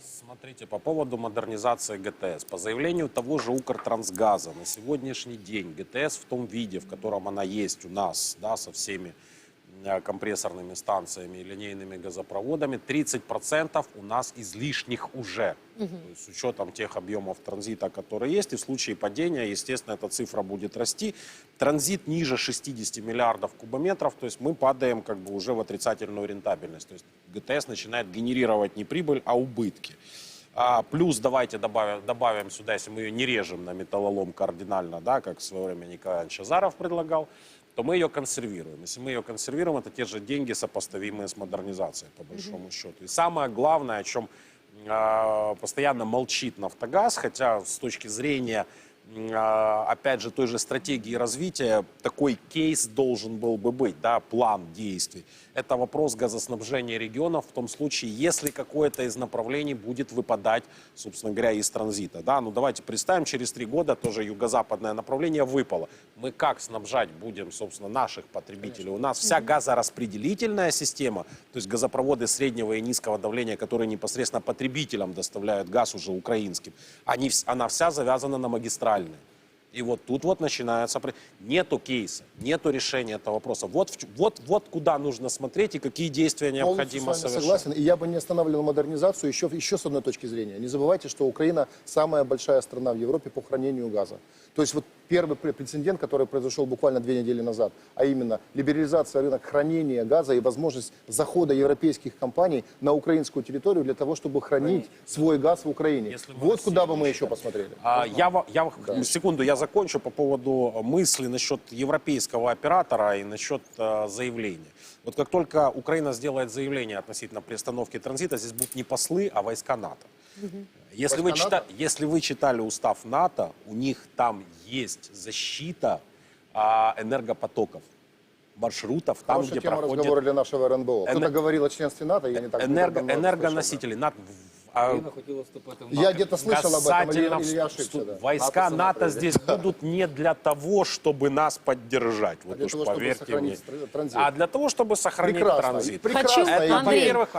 Смотрите, по поводу модернизации ГТС. По заявлению того же Укртрансгаза на сегодняшний день ГТС в том виде, в котором она есть у нас, да, со всеми компрессорными станциями и линейными газопроводами, 30% у нас излишних уже. Есть с учетом тех объемов транзита, которые есть, и в случае падения, естественно, эта цифра будет расти. Транзит ниже 60 миллиардов кубометров, то есть мы падаем как бы уже в отрицательную рентабельность. То есть ГТС начинает генерировать не прибыль, а убытки. А, плюс давайте добавим, добавим сюда, если мы ее не режем на металлолом кардинально, да, как в свое время Николай Иванович Азаров предлагал, то мы ее консервируем. Если мы ее консервируем, это те же деньги, сопоставимые с модернизацией, по большому счету. И самое главное, о чем а, постоянно молчит Нафтогаз, хотя с точки зрения, опять же, той же стратегии развития, такой кейс должен был бы быть, да, план действий. Это вопрос газоснабжения регионов в том случае, если какое-то из направлений будет выпадать, собственно говоря, из транзита. Да? Ну давайте представим, через три года тоже юго-западное направление выпало. Мы как снабжать будем, собственно, наших потребителей? У нас вся газораспределительная система, то есть газопроводы среднего и низкого давления, которые непосредственно потребителям доставляют газ уже украинским, они, она вся завязана на магистральные. И вот тут вот начинается... Нету кейса, нету решения этого вопроса. Вот, вот, вот куда нужно смотреть и какие действия необходимо с совершать. согласен. И я бы не останавливал модернизацию еще, еще с одной точки зрения. Не забывайте, что Украина самая большая страна в Европе по хранению газа. То есть вот первый пре- прецедент, который произошел буквально две недели назад, а именно либерализация рынка хранения газа и возможность захода европейских компаний на украинскую территорию для того, чтобы хранить свой газ в Украине. Если Вот куда бы мы еще посмотрели. А, я, я, секунду, я закончу по поводу мысли насчет европейского оператора и насчет э, заявления. Вот как только Украина сделает заявление относительно приостановки транзита, здесь будут не послы, а войска НАТО. Если, вы чита- если вы читали устав НАТО, у них там есть защита а, энергопотоков, маршрутов, там, Хорошая где тема проходят разговора для нашего РНБО. Кто-то Эне- говорил о членстве НАТО, я не так энерго- энергоносители. НАТО, а. Я где-то слышал об этом, или, или я ошибся. да. Войска НАТО НАТО, здесь будут не для того, чтобы нас поддержать. Вот для уж того, поверьте мне. транзит. А для того, чтобы сохранить Прекрасно. транзит. Прекрасно. Хочу- Это, Андрей, во-первых.